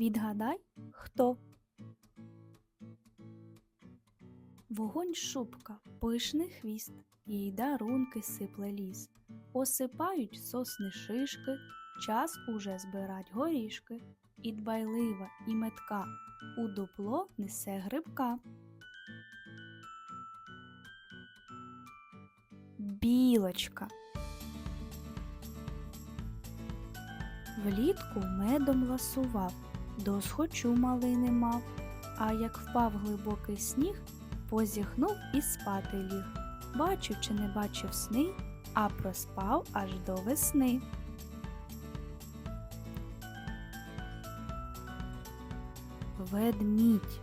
Відгадай, хто. Вогонь шубка, пишний хвіст, їй дарунки сипле ліс. Осипають сосни шишки, час уже збирать горішки. І дбайлива, і метка у дупло несе грибка. Білочка. Влітку медом ласував, досхочу малини мав, а як впав глибокий сніг, позіхнув і спати ліг. Бачу чи не бачив сни, а проспав аж до весни. Ведмідь.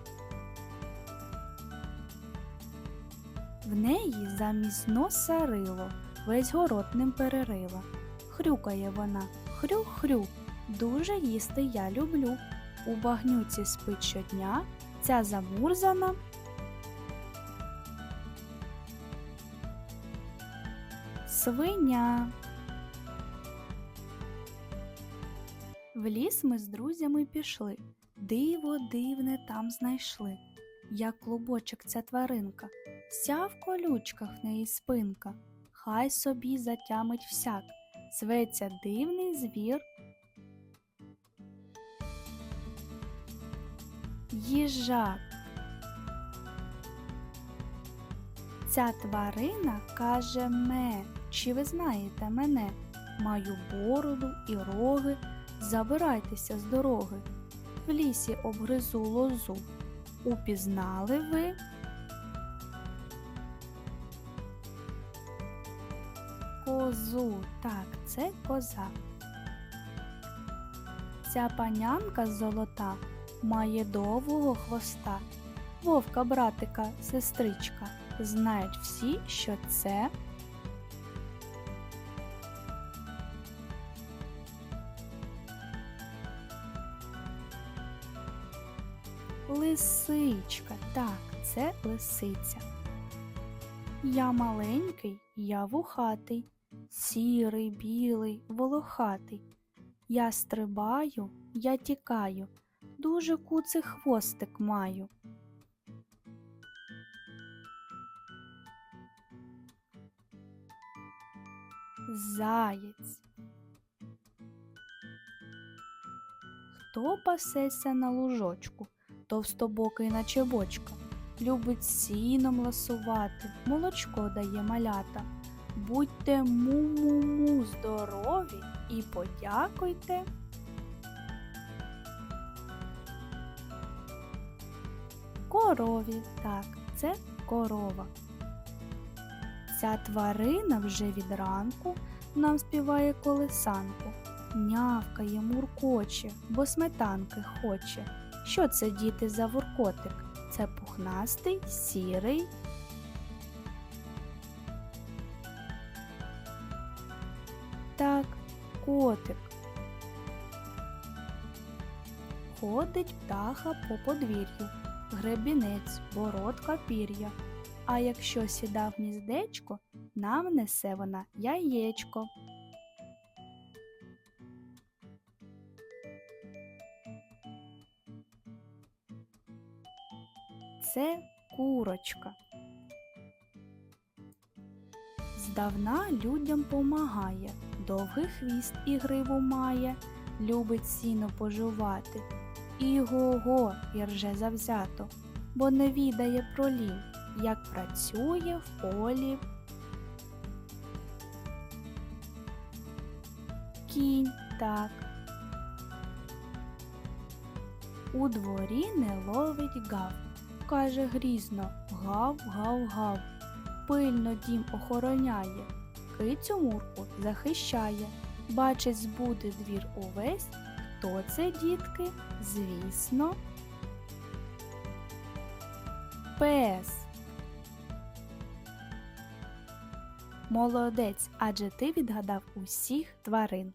В неї замість носа рило, весь город ним перерила. Хрюкає вона, хрю-хрю, дуже їсти я люблю. У багнюці спить щодня, ця замурзана. Свиня. В ліс ми з друзями пішли, диво дивне там знайшли. Як клубочок ця тваринка, вся в колючках неї спинка, хай собі затямить всяк, зветься дивний звір. Їжак. Ця тварина каже ме, чи ви знаєте мене? Маю бороду і роги, забирайтеся з дороги. В лісі обгризу лозу. Упізнали ви? Козу, так, це коза. Ця панянка золота має довгого хвоста. Вовка, братика, сестричка. Знають всі, що це лисичка. Так, це лисиця. Я маленький, я вухатий, сірий, білий, волохатий. Я стрибаю, я тікаю, дуже куций хвостик маю. Заєць. Хто пасеться на лужочку, товстобокий наче бочка, любить сіном ласувати, молочко дає малята. Будьте му-му-му здорові і подякуйте. Корові, так, це корова. Ця тварина вже від ранку нам співає колесанку, нявкає, муркоче, бо сметанки хоче. Що це, діти, за вуркотик? Це пухнастий, сірий. Так, котик. Ходить птаха по подвір'ю, гребінець, бородка пір'я. А якщо сіда в гніздечко, нам несе вона яєчко. Це курочка. Здавна людям помагає, довгий хвіст і гриву має, любить сіно пожувати. І го-го і рже завзято, бо не відає про лінь, як працює в полі. Кінь так. У дворі не ловить гав, каже грізно гав, гав, гав. Пильно дім охороняє, кицю мурку захищає. Бачить, збуде двір увесь. Хто це, дітки? Звісно. Пес. Молодець, адже ти відгадав усіх тварин.